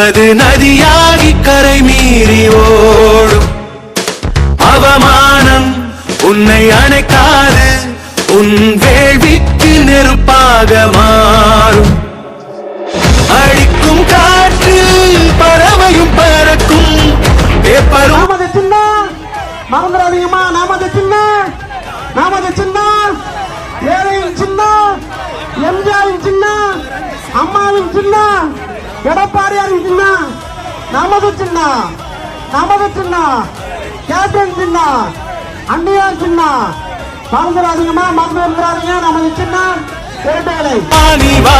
அது நதியாகி கரை மீறி ஓடும். அவமானம் உன்னை அணைக்காது உன் வேள்விக்கு நெருப்பாக மாறும். அடிக்கும் காற்று பறவையும் பறக்கும். நமது சின்னம் மறந்துடாதீங்கம்மா நமது சின்ன நமது சின்ன ஏழையின் சின்ன எம்ஜிஆரின் சின்ன அம்மாவின் சின்ன எடப்பாடியாரின் சின்னம் நமது சின்னா நமது சின்னா கேப்டன் சின்னா அண்ணியார் சின்னா. மறந்துடாதீங்கம்மா மறந்து வந்துடாதீங்க நமது சின்னம் இரட்டைகளை ஆணிவா